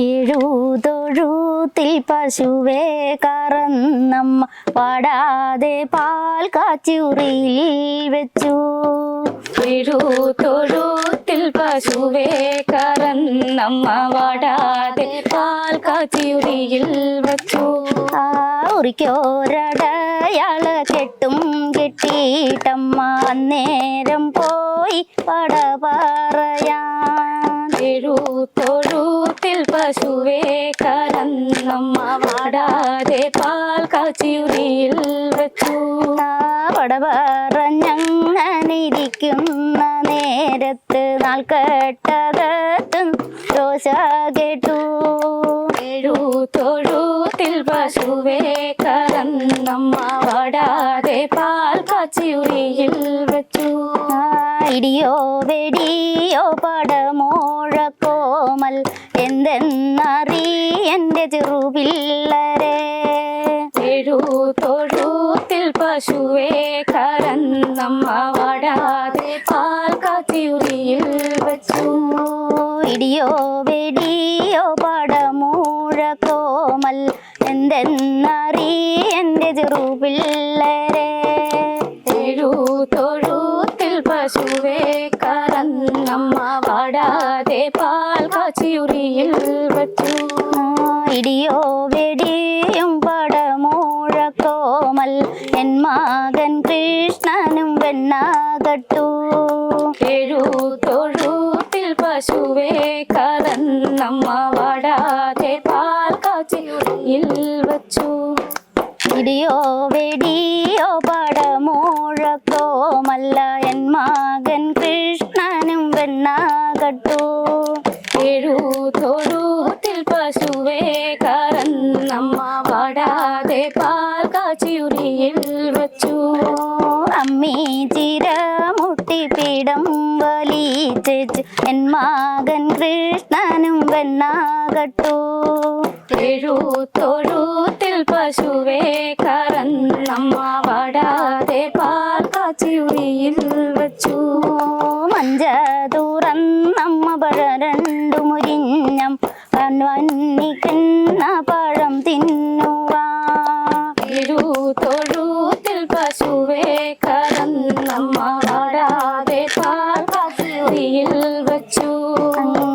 എഴുതൊഴുത്തിൽ പശുവേ കറന്നമ്മ പാടാതെ പാൽ കാച്ചുറിയിൽ വെച്ചു. എഴുതൊഴുത്തിൽ പശുവേ കറന്നമ്മ വാടാതെ പാൽ കാച്ചുറിയിൽ വെച്ചു. ആ ഉറിക്കോരടയാള കെട്ടും കെട്ടിയിട്ടമ്മ നേരം പോയി പട പറയാൻ. എഴുതൊഴുത്തിൽ പശുവേ കരന്നമ്മ വാടാതെ പാൽ കാച്ചിയുരിയിൽ വെച്ചു. പട പറഞ്ഞങ്ങനിരിക്കുന്ന നേരത്ത് നാൾ കേട്ടകത്തും ദോശ കേട്ടു. എഴുതൊഴുത്തിൽ പശുവേ കരന്നമ്മ വാടാതെ പാൽ കാച്ചിയുരിയിൽ വെച്ചു. ഇടിയോ വെടിയോ പടമോഴക്കോമൽ എന്തെന്നറി എന്റെ ചെറുപിള്ളരെ എഴുതൊഴുത്തിൽ പശുവേ കറന്നമ്മ വാടാതെ പാൽ കാച്ചിയുരിയിൽ വച്ചു. ഇടിയോ വെടിയോ പടമൂഴക്കോമൽ എന്തെന്നറി എന്റെ ചെറുപിള്ളരെ? എഴുതൊഴുത്തിൽ പശുവേ കറന്നമ്മ വാടാതെ പാൽ കാച്ചിയുറിയിൽ വച്ചു. ഇടിയോ വെടിയും പടമൂഴക്കോമൽ എൻ മകൻ കൃഷ്ണനും വെണ്ണാകട്ടു. എഴുതൊഴുത്തിൽ പശുവേ കറന്നമ്മ വാടാതെ പാൽ കാച്ചിയുറിയിൽ വച്ചു. ഇടിയോ വെടിയോ പടമൂഴക്കോമല്ല എൻ മകൻ എഴുതൊഴുത്തിൽ പശുവേ കറന്നമ്മ വാടാതെ പാൽ കാച്ചിയുരിയിൽ വച്ചു. അമ്മി ചിര മുട്ടിപ്പിടം വലിച്ചേച്ച് എൻ മകൻ കൃഷ്ണനും വെണ്ണാകട്ടു എഴുതൊഴുത്തിൽ പശുവേ കറന്നമ്മ വാടാതെ പാൽ കാച്ചിയുരിയിൽ വച്ചു. മഞ്ച തുറന്നമ്മ പഴ രണ്ടു മുരിഞ്ഞം വന്നിക്കുന്ന പഴം തിന്നു